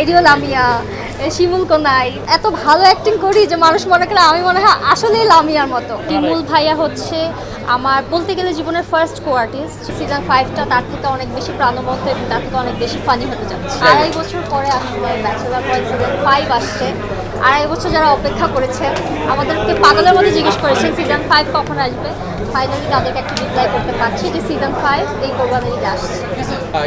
এরিও লামিয়া শিমুল কোনাই। এত ভালো অ্যাক্টিং করি যে মানুষ মনে করে আমি মনে হয় আসলেই লামিয়ার মতো। শিমুল ভাইয়া হচ্ছে আমার বলতে গেলে জীবনের ফার্স্ট কো আর্টিস্ট সিজন ফাইভটা তার থেকে অনেক বেশি প্রাণবন্ত এবং তার থেকে অনেক বেশি ফানি হতে যাচ্ছে। আড়াই বছর পরে আসলে ব্যাচেলার পয়েন্ট সিজন ফাইভ আসছে। আড়াই বছর যারা অপেক্ষা করেছে আমাদেরকে পাগলের মধ্যে জিজ্ঞেস করেছেন সিজন ফাইভ কখন আসবে? ফাইনালি তাদেরকে রিপ্লাই করতে পারছি যে সিজন ফাইভ এই আসছে।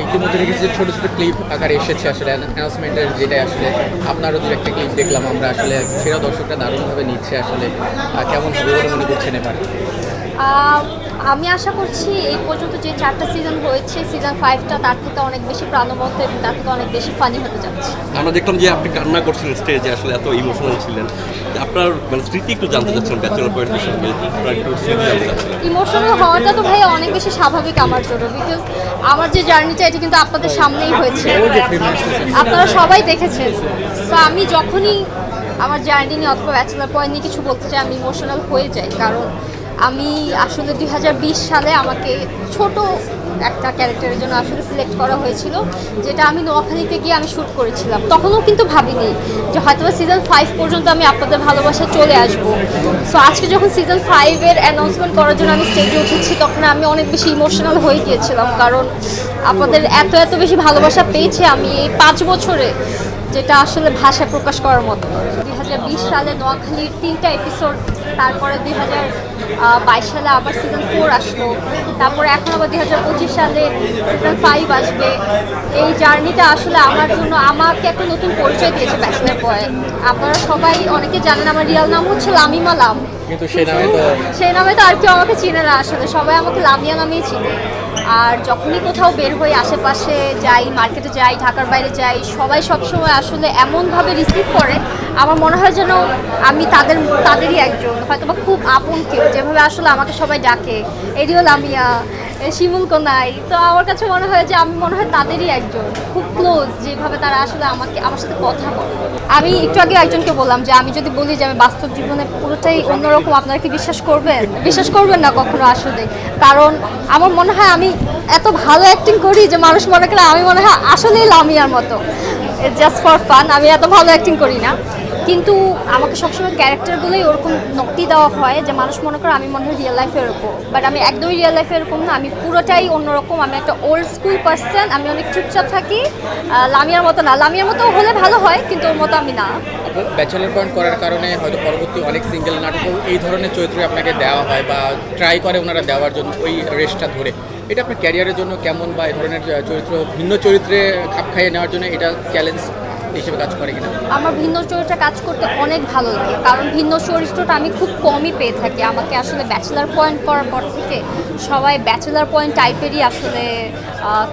ইতিমধ্যে দেখেছি যে ছোটো ছোটো ক্লিপ আকারে এসেছে আসলে অ্যানাউন্সমেন্টের যেটা আসলে আপনারও দু একটা ক্লিপ দেখলাম আমরা, আসলে সেরা দর্শকরা দারুণভাবে নিচ্ছে আসলে। কেমন হবে বলে মনে করছেন এবারে? আমি আশা করছি এই পর্যন্ত যে চারটা সিজন হয়েছে সিজন ফাইভটা তার থেকে অনেক বেশি প্রাণবন্ত এবং তার থেকে অনেক বেশি ফানি হতে যাচ্ছে। আমরা দেখলাম যে আপনি কান্না করছিলেন স্টেজে আসলে এত ইমোশনাল ছিলেন। আপনার মানে স্মৃতি একটু জানতে চাচ্ছেন ব্যাচেলর জানতে চাচ্ছিলেন ইমোশনাল হওয়াটা তো ভাই অনেক বেশি স্বাভাবিক আমার জন্য বিকজ আমার যে জার্নিটা এটা কিন্তু আপনাদের সামনেই হয়েছে। আপনারা সবাই দেখেছেন। তো আমি যখনই আমার জার্নি নিয়ে অথবা ব্যাচেলার পয়েন্ট নিয়ে কিছু বলতে চাই আমি ইমোশনাল হয়ে যাই কারণ আমি আসলে দু হাজার বিশ সালে আমাকে ছোট একটা ক্যারেক্টারের জন্য আসলে সিলেক্ট করা হয়েছিল, যেটা আমি নোয়াখালীতে গিয়ে আমি শ্যুট করেছিলাম। তখনও কিন্তু ভাবিনি যে হয়তো সিজন ফাইভ পর্যন্ত আমি আপনাদের ভালোবাসায় চলে আসব। সো আজকে যখন সিজন ফাইভের অ্যানাউন্সমেন্ট করার জন্য আমি স্টেজে উঠেছি, তখন আমি অনেক বেশি ইমোশনাল হয়ে গিয়েছিলাম, কারণ আপনাদের এত এত বেশি ভালোবাসা পেয়েছে আমি এই পাঁচ বছরে, যেটা আসলে ভাষায় প্রকাশ করার মতো। দুই হাজার বিশ সালে নোয়াখালীর তিনটা এপিসোড তারপরে দুই হাজার বাইশ সালে আবার সিজন ফোর আসলো তারপরে এখন আবার দুই হাজার পঁচিশ সালে সিজন ফাইভ আসবে। এই জার্নিটা আসলে আমার জন্য আমাকে একটা নতুন পরিচয় দিয়েছে ব্যাচেলার পরে আপনারা সবাই অনেকে জানেন আমার রিয়াল নাম হচ্ছে লামিমা লাম। কিন্তু তো সেই নামে তো আর কেউ আমাকে চিনে না আসলে সবাই আমাকে লামিয়া নামেই চিনে। আর যখনই কোথাও বের হই, আশেপাশে যাই, মার্কেটে যাই, ঢাকার বাইরে যাই, সবাই সবসময় আসলে এমনভাবে রিসিভ করে। আমার মনে হয় যেন আমি তাদের, তাদেরই একজন হয়তো খুব আপন কেউ, যেভাবে আসলে আমাকে সবাই ডাকে। এরিও লামিয়া শিমুল কোনাই। তো আমার কাছে মনে হয় যে আমি মনে হয় তাদেরই একজন। খুব ক্লোজ যেভাবে তারা আসলে আমাকে, আমার সাথে কথা বলে। আমি একটু আগে একজনকে বললাম যে, আমি যদি বলি যে আমি বাস্তব জীবনে পুরোটাই অন্যরকম, আপনারা কি বিশ্বাস করবেন? বিশ্বাস করবেন না কখনো আসলে। কারণ আমার মনে হয় আমি এত ভালো অ্যাক্টিং করি যে মানুষ মনে করে আমি মনে হয় আসলেই লামিয়ার মতো। জাস্ট ফর ফান আমি এত ভালো অ্যাক্টিং করি না। কিন্তু আমাকে সবসময় ক্যারেক্টারগুলোই ওরকম নকটি দেওয়া হয় যে মানুষ মনে করে আমি মনে হয় রিয়েল লাইফে এরকম বাট আমি একদমই রিয়েল লাইফে এরকম না, আমি পুরোটাই অন্যরকম, আমি একটা ওল্ড স্কুল পার্সন আমি অনেক চুপচাপ থাকি লামিয়ার মতো না। লামিয়ার মতো হলে ভালো হয়, কিন্তু ওর মতো আমি না। ব্যাচেলার পয়েন্ট করার কারণে হয়তো পরবর্তী অনেক সিঙ্গেল নাটকও এই ধরনের চরিত্রে আপনাকে দেওয়া হয় বা ট্রাই করে ওনারা দেওয়ার জন্য ওই রেসটা ধরে। এটা আপনার ক্যারিয়ারের জন্য কেমন বা এই ধরনের চরিত্র ভিন্ন চরিত্রে খাপ খাইয়ে নেওয়ার জন্য এটা চ্যালেঞ্জ হিসেবে কাজ করে কিনা? আমার ভিন্ন চরিত্রে কাজ করতে অনেক ভালো লাগে কারণ ভিন্ন চরিত্রটা আমি খুব কমই পেয়ে থাকি। আমাকে আসলে ব্যাচেলার পয়েন্ট করার পর থেকে সবাই ব্যাচেলার পয়েন্ট টাইপেরই আসলে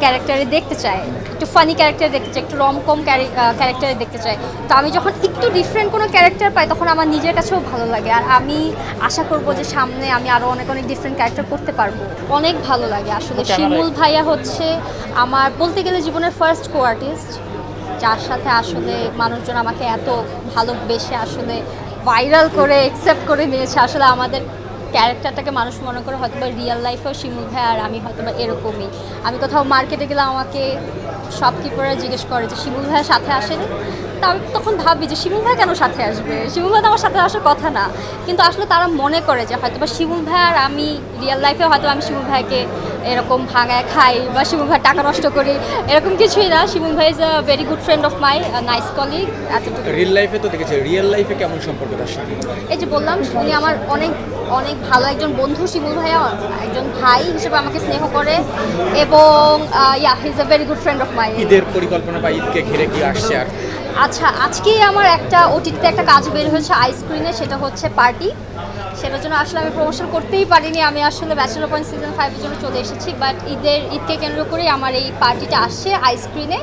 ক্যারেক্টারে দেখতে চায়। একটু ফানি ক্যারেক্টার দেখতে চায় একটু রম রমকম ক্যারেক্টারে দেখতে চায়। তো আমি যখন একটু ডিফারেন্ট কোনো ক্যারেক্টার পাই তখন আমার নিজের কাছেও ভালো লাগে। আর আমি আশা করব যে সামনে আমি আরও অনেক অনেক ডিফারেন্ট ক্যারেক্টার করতে পারব। অনেক ভালো লাগে আসলে। শিমুল ভাইয়া হচ্ছে আমার বলতে গেলে জীবনের ফার্স্ট কো আর্টিস্ট যার সাথে আসলে মানুষজন আমাকে এত ভালোবেসে আসলে ভাইরাল করে অ্যাকসেপ্ট করে নিয়েছে। আসলে আমাদের ক্যারেক্টারটাকে মানুষ মনে করে হয়তো বা রিয়েল লাইফেও শিমুল ভাই আর আমি হয়তো বা এরকমই। আমি কোথাও মার্কেটে গেলে আমাকে শপকিপাররা জিজ্ঞেস করে যে, শিমুল ভাইয়ের সাথে আসেনি? তা আমি তখন ভাবি যে, শিমুল ভাই কেন সাথে আসবে? শিমুল ভাই তো আমার সাথে আসার কথা না। কিন্তু আসলে তারা মনে করে যে হয়তো বা শিমুল ভাই আর আমি রিয়েল লাইফে হয়তো আমি শিমুল ভাইকে এরকম ভাঙায় খাই বা শিমুল ভাই টাকা নষ্ট করি এরকম কিছুই না। শিমুল ভাই is a very good friend of my nice colleague real লাইফে তো দেখেছি রিয়েল লাইফে কেমন সম্পর্ক তার সঙ্গে? এই যে বললাম উনি আমার অনেক অনেক ভালো একজন বন্ধু শিমুল ভাইয়া একজন ভাই হিসেবে আমাকে স্নেহ করে এবং yeah his a very good friend of my ঈদের পরিকল্পনা বা ঈদকে ঘিরে কি আসছে আর? আচ্ছা আজকেই আমার একটা ওটিটিতে একটা কাজ বের হয়েছে আইসক্রিমে সেটা হচ্ছে পার্টি সেটার জন্য আসলে আমি প্রমোশন করতেই পারিনি। আমি আসলে ব্যাচেলার পয়েন্ট সিজন ফাইভের জন্য চলে এসেছি বাট ঈদের ঈদকে কেন্দ্র করে আমার এই পার্টিটা আসছে আইস্ক্রিনে